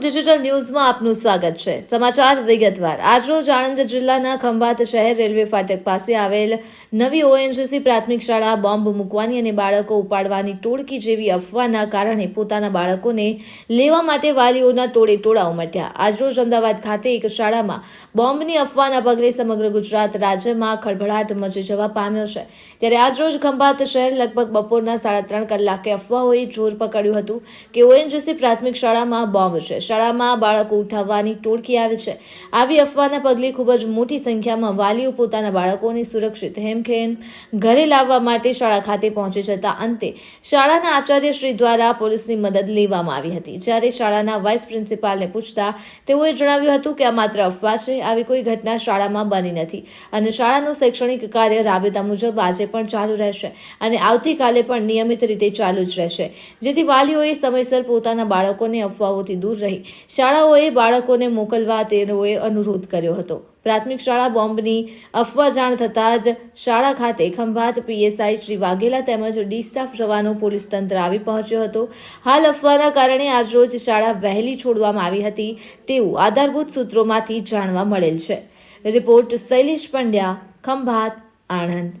Digital ન્યૂઝમાં આપનું સ્વાગત છે. સમાચાર વિગતવાર. આજરોજ આણંદ જિલ્લાના ખંભાત શહેર રેલવે ફાટક પાસે આવેલ નવી ઓએનજીસી પ્રાથમિક શાળા બોમ્બ મૂકવાની અને બાળકો ઉપાડવાની ટોળકી જેવી અફવાના કારણે પોતાના બાળકોને લેવા માટે વાલીઓના ટોળે ટોળા ઉમટ્યા. આજરોજ અમદાવાદ ખાતે એક શાળામાં બોમ્બની અફવાના પગલે સમગ્ર ગુજરાત રાજ્યમાં ખળભળાટ મચી જવા પામ્યો છે. ત્યારે આજરોજ ખંભાત શહેર લગભગ બપોરના સાડા ત્રણ કલાકે અફવાઓએ જોર પકડ્યું હતું કે ઓએનજીસી પ્રાથમિક શાળામાં બોમ્બ છે. શાળામાં બાળકો ઉઠાવવાની ટોળકી આવી છે. આવી અફવાના પગલે ખૂબ જ મોટી સંખ્યામાં વાલીઓ પોતાના બાળકોને સુરક્ષિત હેમખેમ ઘરે લાવવા માટે શાળા ખાતે પહોંચી જતા અંતે શાળાના આચાર્ય શ્રી દ્વારા પોલીસની મદદ લેવામાં આવી હતી. જ્યારે શાળાના વાઇસ પ્રિન્સિપાલને પૂછતા તેઓએ જણાવ્યું હતું કે આ માત્ર અફવા છે. આવી કોઈ ઘટના શાળામાં બની નથી અને શાળાનું શૈક્ષણિક કાર્ય રાબેતા મુજબ આજે પણ ચાલુ રહેશે અને આવતીકાલે પણ નિયમિત રીતે ચાલુ જ રહેશે. જેથી વાલીઓએ સમયસર પોતાના બાળકોને અફવાઓથી દૂર રહી શાળાઓએ બાળકોને મોકલવા તેઓએ અનુરોધ કર્યો હતો. પ્રાથમિક શાળા બોમ્બની અફવા જાણ થતાં જ શાળા ખાતે ખંભાત પીએસઆઈ શ્રી વાઘેલા તેમજ ડી સ્ટાફ જવાનો પોલીસ તંત્ર આવી પહોંચ્યો હતો. હાલ અફવાના કારણે આજરોજ શાળા વહેલી છોડવામાં આવી હતી તેવું આધારભૂત સૂત્રોમાંથી જાણવા મળેલ છે. રિપોર્ટ શૈલેષ પંડ્યા, ખંભાત, આણંદ.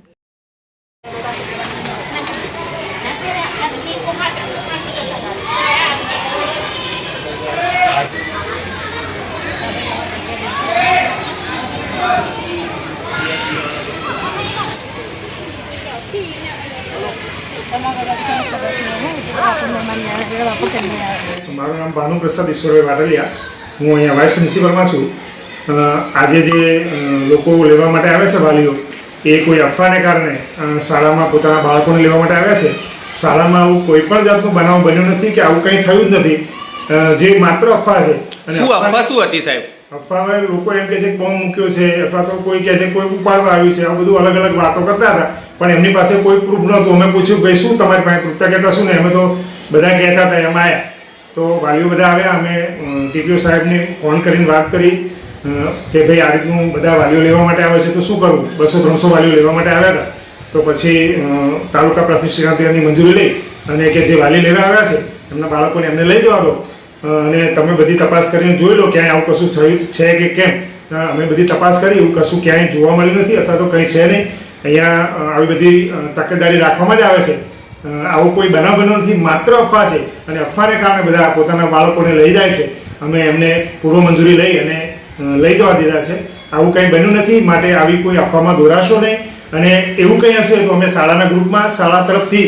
મારું નામ ભાનુ પ્રસાદ ઈશ્વરભાઈ વાટલિયા હું અહીંયા વાઇસ પ્રિન્સિપલમાં છું. આજે જે લોકો લેવા માટે આવે છે વાલીઓ એ કોઈ અફવાને કારણે શાળામાં પોતાના બાળકોને લેવા માટે આવ્યા છે. શાળામાં આવું કોઈ પણ જાતનું બનાવ બન્યો નથી કે આવું કંઈ થયું જ નથી. જે માત્ર અફવા છે શું અફવા શું હતી સાહેબ? અફવા લોકો એમ કહે છે કે બોમ્બ મૂક્યો છે, અથવા તો કોઈ કહે છે કોઈ ઉપાડવા આવ્યું છે, આ બધું અલગ અલગ વાતો કરતા હતા. પણ એમની પાસે કોઈ પ્રૂફ નહોતું. અમે પૂછ્યું, ભાઈ, શું તમારી પાસે પ્રૂફ કે કશું ને અમે તો બધા કહેતા હતા, એમાં આવ્યા તો વાલીઓ બધા આવ્યા. અમે ટીપીઓ સાહેબને ફોન કરીને વાત કરી કે ભાઈ, આ રીતનું બધા વાલીઓ લેવા માટે આવે છે, તો શું કરવું? બસો ત્રણસો વાલીઓ લેવા માટે આવ્યા હતા. તો પછી તાલુકા પ્રાથમિક શિક્ષણાધિકારીની મંજૂરી લઈ અને કે જે વાલી લેવા આવ્યા છે, એમના બાળકોને એમને લઈ જવા દો. અને તમે બધી તપાસ કરીને જોઈ લો ક્યાંય આવું કશું થયું છે કે કેમ. અમે બધી તપાસ કરી, એવું કશું ક્યાંય જોવા મળ્યું નથી, અથવા તો કંઈ છે નહીં. અહીંયા આવી બધી તકેદારી રાખવામાં જ આવે છે. આવો કોઈ બનાવ બન્યો નથી, માત્ર અફવા છે. અને અફવાને કારણે બધા પોતાના બાળકોને લઈ જાય છે. અમે એમને પૂર્વ મંજૂરી લઈ અને લઈ જવા દીધા છે. આવું કંઈ બન્યું નથી, માટે આવી કોઈ અફવામાં દોરાશો નહીં. અને એવું કંઈ હશે તો અમે શાળાના ગ્રુપમાં શાળા તરફથી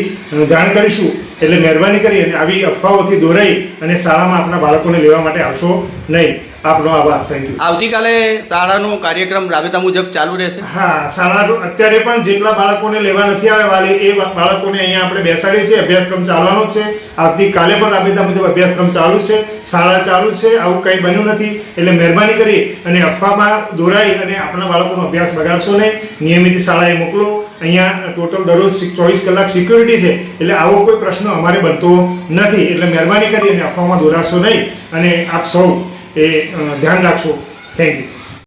જાણ કરીશું. એટલે મહેરબાની કરી અને આવી અફવાઓથી દોરાઈ અને શાળામાં આપણા બાળકોને લેવા માટે આવશો નહીં. આપનો આભાર. થેન્ક યુ આવતીકાલે શાળાનો કાર્યક્રમ રાબેતા મુજબ ચાલુ રહેશે. હા શાળા અત્યારે પણ જેટલા બાળકોને લેવા નથી આવે વાલી એ બાળકોને અહીંયા આપણે બેસાડીએ છીએ. અભ્યાસક્રમ ચાલવાનો જ છે. આવતીકાલે પણ રાબેતા મુજબ અભ્યાસક્રમ ચાલુ છે. શાળા ચાલુ છે. આવું કંઈ બન્યું નથી. એટલે મહેરબાની કરી અને અફવામાં દોરાઈ અને આપણા બાળકોનો અભ્યાસ બગાડશો નહીં. નિયમિત શાળાએ મોકલો. અહીંયા ટોટલ દરરોજ ચોવીસ કલાક સિક્યુરિટી છે. એટલે આવો કોઈ પ્રશ્ન અમારે બનતો નથી. એટલે મહેરબાની કરી અને અફવામાં દોરાશો નહીં. અને આપ સૌ એ ધ્યાન રાખશો. Thank you